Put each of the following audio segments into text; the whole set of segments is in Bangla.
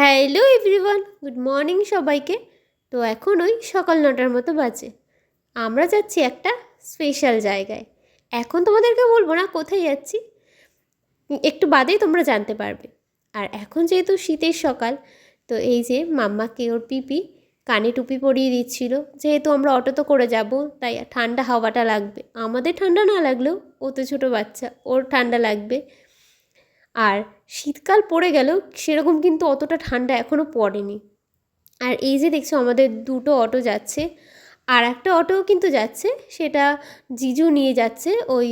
হ্যালো এভরিওয়ান, গুড মর্নিং সবাইকে। তো এখন ওই সকাল নটার মতো বাজে। আমরা যাচ্ছি একটা স্পেশাল জায়গায়। এখন তোমাদেরকে বলব না কোথায় যাচ্ছি, একটু বাদেই তোমরা জানতে পারবে। আর এখন যেহেতু শীতের সকাল, তো এই যে মাম্মাকে ওর পিপি কানে টুপি পরিয়ে দিচ্ছিল। যেহেতু আমরা অটোতে করে যাব, তাই ঠান্ডা হাওয়াটা লাগবে। আমাদের ঠান্ডা না লাগলেও ও তো ছোটো বাচ্চা, ওর ঠান্ডা লাগবে। আর শীতকাল পড়ে গেলেও সেরকম কিন্তু অতটা ঠান্ডা এখনও পড়েনি। আর এই যে দেখছ আমাদের দুটো অটো যাচ্ছে, আর একটা অটোও কিন্তু যাচ্ছে, সেটা জিজু নিয়ে যাচ্ছে ওই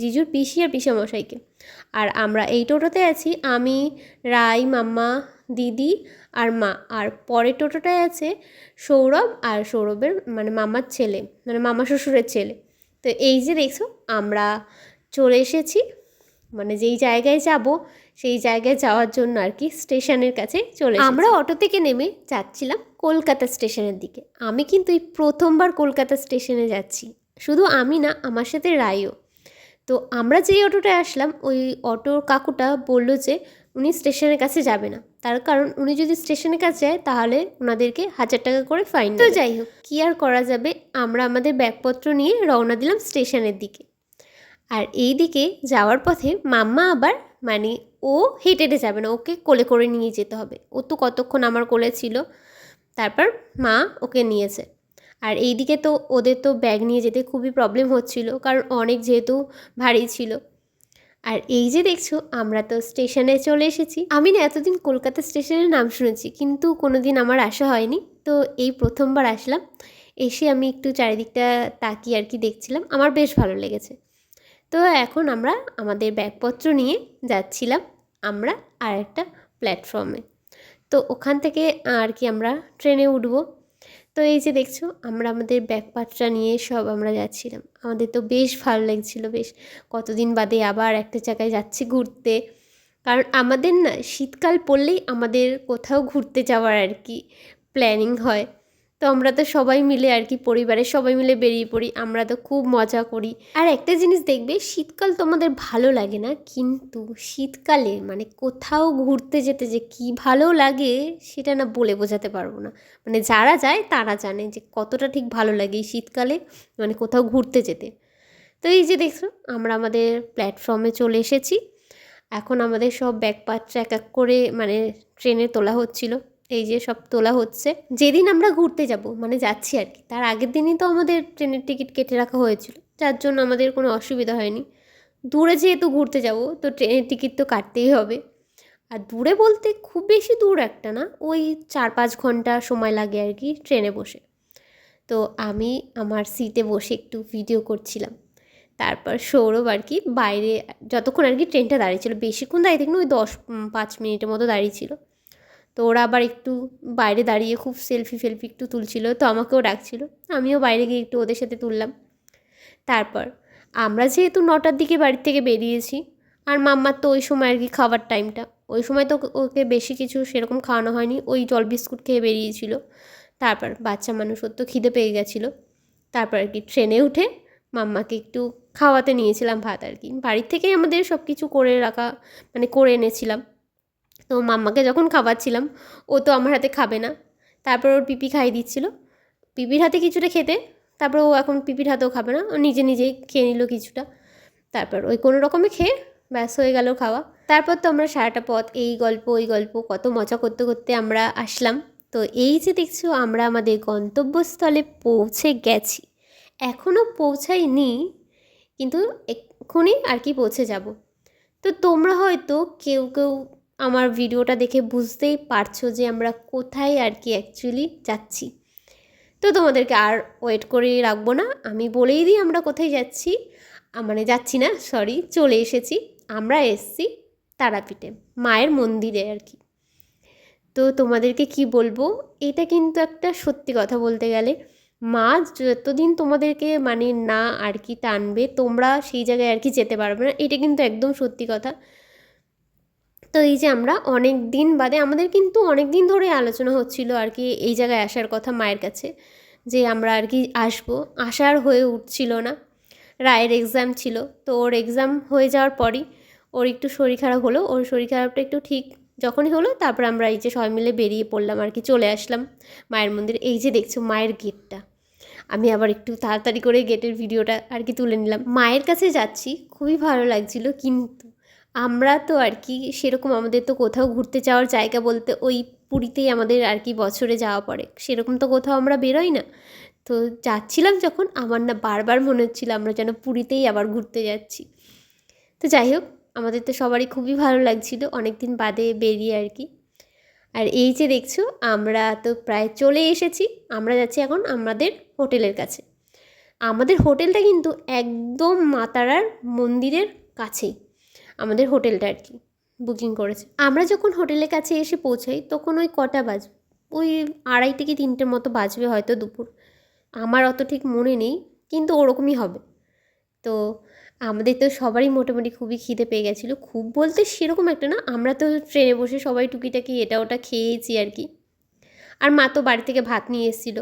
জিজুর পিসি আর পিসামশাইকে। আর আমরা এই টোটোতে আছি, আমি, রাই, মাম্মা, দিদি আর মা। আর পরের টোটোটায় আছে সৌরভ আর সৌরভের মানে মামার ছেলে মানে মামা শ্বশুরের ছেলে। তো এই যে দেখছ, আমরা চলে এসেছি মানে যেই জায়গায় যাব সেই জায়গায় যাওয়ার জন্য আর কি স্টেশনের কাছে চলে আমরা অটো থেকে নেমে যাচ্ছিলাম কলকাতা স্টেশনের দিকে। আমি কিন্তু এই প্রথমবার কলকাতা স্টেশনে যাচ্ছি। শুধু আমি না আমার সাথে রায়ও। তো আমরা যেই অটোটায় আসলাম ওই অটোর কাকুটা বলল যে উনি স্টেশনের কাছে যাবে না। তার কারণ উনি যদি স্টেশনের কাছে যায় তাহলে ওনাদেরকে হাজার টাকা করে ফাইন তো যাই হোক কী আর করা যাবে? আমরা আমাদের ব্যাগপত্র নিয়ে রওনা দিলাম স্টেশনের দিকে। আর এই দিকে যাওয়ার পথে মাম্মা আবার মানে ও হেঁটে হেঁটে যাবে না, ওকে কোলে করে নিয়ে যেতে হবে। ও তো কতক্ষণ আমার কোলে ছিল। তারপর মা ওকে নিয়েছে। আর এই দিকে তো ওদের তো ব্যাগ নিয়ে যেতে খুবই প্রবলেম হচ্ছিল, কারণ অনেক যেহেতু ভারী ছিল। আর এই যে দেখছ, আমরা তো স্টেশনে চলে এসেছি। আমি না এতদিন কলকাতা স্টেশনের নাম শুনেছি, কিন্তু কোনো দিন আমার আসা হয়নি। তো এই প্রথমবার আসলাম। এসে আমি একটু চারিদিকটা তাকিয়ে আর কি দেখছিলাম। আমার বেশ ভালো লেগেছে। তো এখন আমরা আমাদের ব্যাগপত্র নিয়ে যাচ্ছিলাম। আমরা আর একটা প্ল্যাটফর্মে তো ওখান থেকে আর কি আমরা ট্রেনে উঠবো। তো এই যে দেখছ, আমরা আমাদের ব্যাগপাত্রা নিয়ে সব আমরা যাচ্ছিলাম। আমাদের তো বেশ ভালো লাগছিল, বেশ কতদিন বাদে আবার একটা জায়গায় যাচ্ছি ঘুরতে। কারণ আমাদের না শীতকাল পড়লেই আমাদের কোথাও ঘুরতে যাওয়ার আর কি প্ল্যানিং হয়। তো আমরা তো সবাই মিলে আর কি পরিবারের সবাই মিলে বেরিয়ে পড়ি, আমরা তো খুব মজা করি। আর একটা জিনিস দেখবে, শীতকাল তোমাদের ভালো লাগে না, কিন্তু শীতকালে মানে কোথাও ঘুরতে যেতে যে কি ভালো লাগে সেটা না বলে বোঝাতে পারব না। মানে যারা যায় তারা জানে যে কতটা ঠিক ভালো লাগে এই শীতকালে মানে কোথাও ঘুরতে যেতে। তো এই যে দেখছ, আমরা আমাদের প্ল্যাটফর্মে চলে এসেছি। এখন আমাদের সব ব্যাগপত্র এক এক করে মানে ট্রেনে তোলা হচ্ছিল। এই যে সব তোলা হচ্ছে। যেদিন আমরা ঘুরতে যাব মানে যাচ্ছি আর কি, তার আগের দিনই তো আমাদের ট্রেনের টিকিট কেটে রাখা হয়েছিল। যার জন্য আমাদের কোনো অসুবিধা হয়নি। দূরে যেহেতু ঘুরতে যাব, তো ট্রেনের টিকিট তো কাটতেই হবে। আর দূরে বলতে খুব বেশি দূর একটা না, ওই চার পাঁচ ঘণ্টা সময় লাগে আর কি ট্রেনে বসে। তো আমি আমার সিটে বসে একটু ভিডিও করছিলাম। তারপর সৌরভ আর কি বাইরে, যতক্ষণ আর কি ট্রেনটা দাঁড়িয়েছিল বেশিক্ষণ দাঁড়িয়ে থাকিনি, ওই দশ পাঁচ মিনিটের মতো দাঁড়িয়েছিল তো ওরা আবার একটু বাইরে দাঁড়িয়ে খুব সেলফি ফেলফি একটু তুলছিল, তো আমাকেও ডাকছিল। আমিও বাইরে গিয়ে একটু ওদের সাথে তুললাম। তারপর আমরা যেহেতু নটার দিকে বাড়ি থেকে বেরিয়েছি, আর মাম্মার তো ওই সময় আর কি খাবার টাইমটা ওই সময় তো ওকে- ওকে বেশি কিছু সেরকম খাওয়ানো হয়নি, ওই জল বিস্কুট খেয়ে বেরিয়েছিল। তারপর বাচ্চা মানুষ ওর তো খিদে পেয়ে গেছিল। তারপর আর কি ট্রেনে উঠে মাম্মাকে একটু খাওয়াতে নিয়েছিলাম ভাত আর কি। বাড়ির থেকেই আমাদের সব কিছু করে রাখা মানে করে এনেছিলাম। তো মাম্মাকে যখন খাওয়াচ্ছিলাম, ও তো আমার হাতে খাবে না। তারপর ওর পিপি খাইয়ে দিচ্ছিল। পিপির হাতে কিছুটা খেতে, তারপর ও এখন পিপির হাতেও খাবে না। ও নিজে নিজেই খেয়ে নিল কিছুটা। তারপর ওই কোনো রকমে খেয়ে ব্যাস হয়ে গেল খাওয়া। তারপর তো আমরা সারাটা পথ, এই গল্প, ওই গল্প, কত মজা করতে করতে আমরা আসলাম। তো এই যে দেখছ, আমরা আমাদের গন্তব্যস্থলে পৌঁছে গেছি। এখনও পৌঁছাইনি, কিন্তু এক্ষুনি আর কি পৌঁছে যাব। তো তোমরা হয়তো কেউ কেউ আমার ভিডিওটা দেখে বুঝতেই পারছ যে আমরা কোথায় আর কি অ্যাকচুয়ালি যাচ্ছি। তো তোমাদেরকে আর ওয়েট করে রাখব না। আমি বলেই দিই আমরা কোথায় যাচ্ছি। মানে যাচ্ছি না সরি চলে এসেছি। আমরা এসছি তারাপীঠে, মায়ের মন্দিরে আর কি। তো তোমাদেরকে কি বলব, এটা কিন্তু একটা সত্যি কথা বলতে গেলে, মা যতদিন তোমাদেরকে মানে না আর কি টানবে, তোমরা সেই জায়গায় আর কি যেতে পারবে না। এটা কিন্তু একদম সত্যি কথা। তো এই যে আমরা অনেক দিন বাদে, আমাদের কিন্তু অনেক দিন ধরে আলোচনা হচ্ছিল আর কি এই জায়গায় আসার কথা মায়ের কাছে, যে আমরা আর কি আসব। আসার হয়ে উঠছিল না, রায়ের এক্সাম ছিল। তো ওর এক্সাম হয়ে যাওয়ার পরই ওর একটু শরীর খারাপ হলো, ওর শরীর খারাপটা একটু ঠিক যখনই হলো তারপর আমরা এই যে সবাই মিলে বেরিয়ে পড়লাম আর কি, চলে আসলাম মায়ের মন্দির। এই যে দেখছ মায়ের গেটটা আমি আবার একটু তাড়াতাড়ি করে গেটের ভিডিওটা আর কি তুলে নিলাম। মায়ের কাছে যাচ্ছি, খুবই ভালো লাগছিল কিন্তু আমরা তো আর কি সেরকম আমাদের তো কোথাও ঘুরতে যাওয়ার জায়গা বলতে ওই পুরীতেই আমাদের আর কি বছরে যাওয়া পড়ে। সেরকম তো কোথাও আমরা বেরোই না। তো যাচ্ছিলাম যখন, আমার না বারবার মনে হচ্ছিল আমরা যেন পুরীতেই আবার ঘুরতে যাচ্ছি। তো যাই হোক, আমাদের তো সবারই খুবই ভালো লাগছিল অনেক দিন বাদে বেরিয়ে আর কি। আর এই যে দেখছ, আমরা তো প্রায় চলে এসেছি, আমরা যাচ্ছি এখন আমাদের হোটেলের কাছে। আমাদের হোটেলটা কিন্তু একদম মাতারার মন্দিরের কাছেই। আমাদের হোটেলটা আর কি বুকিং করেছে। আমরা যখন হোটেলের কাছে এসে পৌঁছাই, তখন ওই কটা বাজবে ওই আড়াই থেকে তিনটের মতো বাজবে হয়তো দুপুর। আমার অত ঠিক মনে নেই, কিন্তু ওরকমই হবে। তো আমাদের তো সবারই মোটামুটি খুবই খিদে পেয়ে গেছিল। খুব বলতে সেরকম একটা না, আমরা তো ট্রেনে বসে সবাই টুকিটাকি এটা ওটা খেয়েছি আর কি। আর মা তো বাড়ি থেকে ভাত নিয়ে এসেছিল।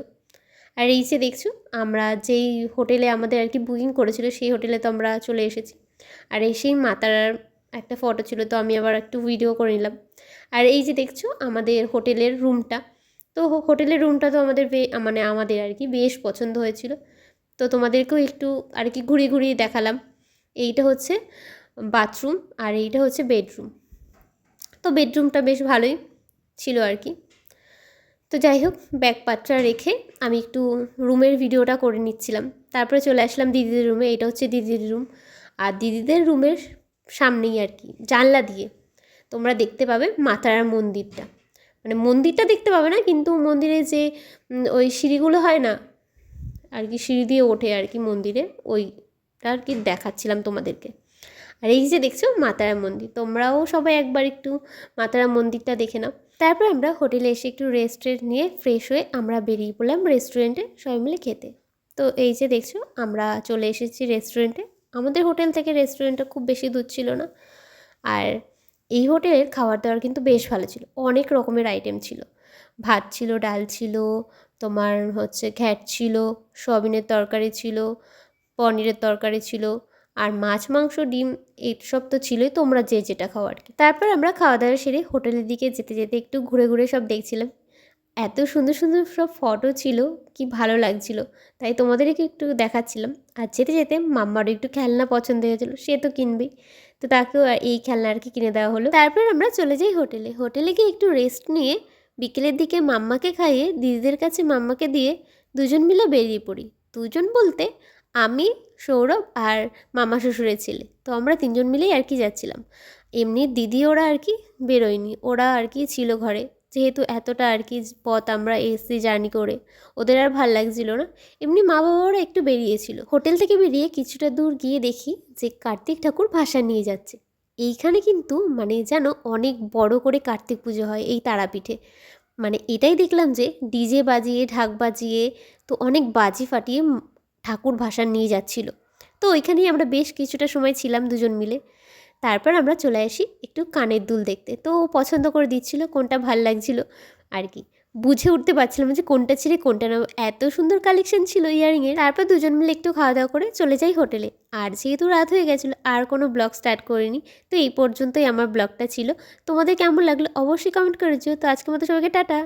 আর এই যে দেখছ, আমরা যেই হোটেলে আমাদের আর কি বুকিং করেছিল, সেই হোটেলে তো আমরা চলে এসেছি। আর এই সেই মাতারার একটা ফটো ছিল, তো আমি আবার একটু ভিডিও করে নিলাম। আর এই যে দেখছ, আমাদের হোটেলের রুমটা তো হোটেলের রুমটা তো আমাদের মানে আমাদের আর কি বেশ পছন্দ হয়েছিল। তো তোমাদেরকেও একটু আর কি ঘুরিয়ে ঘুরিয়ে দেখালাম। এইটা হচ্ছে বাথরুম আর এইটা হচ্ছে বেডরুম তো বেডরুমটা বেশ ভালোই ছিল আর কি। তো যাই হোক ব্যাগপাত্রা রেখে আমি একটু রুমের ভিডিওটা করে নিচ্ছিলাম। তারপরে চলে আসলাম দিদিদের রুমে এটা হচ্ছে দিদির রুম আর দিদিদের রুমের সামনেই আর কি, জানলা দিয়ে। তোমরা দেখতে পাবে মাতারার মন্দিরটা। মানে মন্দিরটা দেখতে পাবে না, কিন্তু মন্দিরে যে ওই সিঁড়িগুলো হয় না, আর কি সিঁড়ি দিয়ে ওঠে আর কি মন্দিরে, ওইটা আর কি দেখাচ্ছিলাম তোমাদেরকে। আর এই যে দেখছ মাতারা মন্দির, তোমরাও সবাই একবার একটু মাতারা মন্দিরটা দেখে নাও। তারপর আমরা হোটেলে এসে একটু রেস্টুরেন্ট নিয়ে ফ্রেশ হয়ে আমরা বেরিয়ে পড়লাম রেস্টুরেন্টে সবাই মিলে খেতে। তো এই যে দেখছ, আমরা চলে এসেছি রেস্টুরেন্টে আমাদের হোটেল থেকে রেস্টুরেন্টটা খুব বেশি দূর ছিল না। আর এই হোটেলের খাবার দাবার কিন্তু বেশ ভালো ছিল। অনেক রকমের আইটেম ছিল। ভাত ছিল, ডাল ছিল, তোমার হচ্ছে ঘ্যাট ছিল, সয়াবিনের তরকারি ছিল, পনিরের তরকারি ছিল, আর মাছ, মাংস, ডিম এইসব তো ছিলই তোমরা যে যেটা খাও আর কি। তারপর আমরা খাওয়া দাওয়া সেরে হোটেলের দিকে যেতে যেতে একটু ঘুরে ঘুরে সব দেখছিলাম। এত সুন্দর সুন্দর সব ফটো ছিল, কি ভালো লাগছিল। তাই তোমাদেরকে একটু দেখাচ্ছিলাম। আর যেতে যেতে মাম্মারও একটু খেলনা পছন্দ হয়েছিল, সে তো কিনবেই। তো তাকেও এই খেলনা আর কি কিনে দেওয়া হলো। তারপর আমরা চলে যাই হোটেলে। হোটেলে গিয়ে একটু রেস্ট নিয়ে বিকেলের দিকে মাম্মাকে খাইয়ে, দিদিদের কাছে মাম্মাকে দিয়ে দুজন মিলে বেরিয়ে পড়ি। দুজন বলতে আমি, সৌরভ আর মামা শ্বশুরের ছেলে। তো আমরা তিনজন মিলেই আর কি যাচ্ছিলাম। এমনি দিদি ওরা আর কি বেরোয়নি। ওরা আর কি ছিল ঘরে। যেহেতু এতটা আর কি পথ আমরা এসছি জার্নি করে, ওদের আর ভালো লাগছিল না। এমনি মা বাবারা একটু বেরিয়েছিল। হোটেল থেকে বেরিয়ে কিছুটা দূর গিয়ে দেখি যে কার্তিক ঠাকুর ভাষা নিয়ে যাচ্ছে। এইখানে কিন্তু মানে যেন অনেক বড় করে কার্তিক পুজো হয় এই তারাপীঠে। মানে এটাই দেখলাম যে ডিজে বাজিয়ে, ঢাক বাজিয়ে তো অনেক বাজি ফাটিয়ে ঠাকুর ভাসান নিয়ে যাচ্ছিল। তো ওইখানেই আমরা বেশ কিছুটা সময় ছিলাম দুজন মিলে। তারপর আমরা চলে আসি একটু কানের দুল দেখতে। তো পছন্দ করে দিচ্ছিল কোনটা ভালো লাগছিল আর কি। বুঝে উঠতে পারছিলাম যে কোনটা ছেড়ে কোনটা নেব এত সুন্দর কালেকশন ছিল ইয়ারিংয়ের তারপর দুজন মিলে একটু খাওয়া দাওয়া করে চলে যাই হোটেলে। আর যেহেতু রাত হয়ে গেছিল, আর কোনো ব্লগ স্টার্ট করিনি, তো এই পর্যন্তই আমার ব্লগটা ছিল। তোমাদের কেমন লাগল অবশ্যই কমেন্ট করেছ তো আজকের মতো সবাইকে টাটা।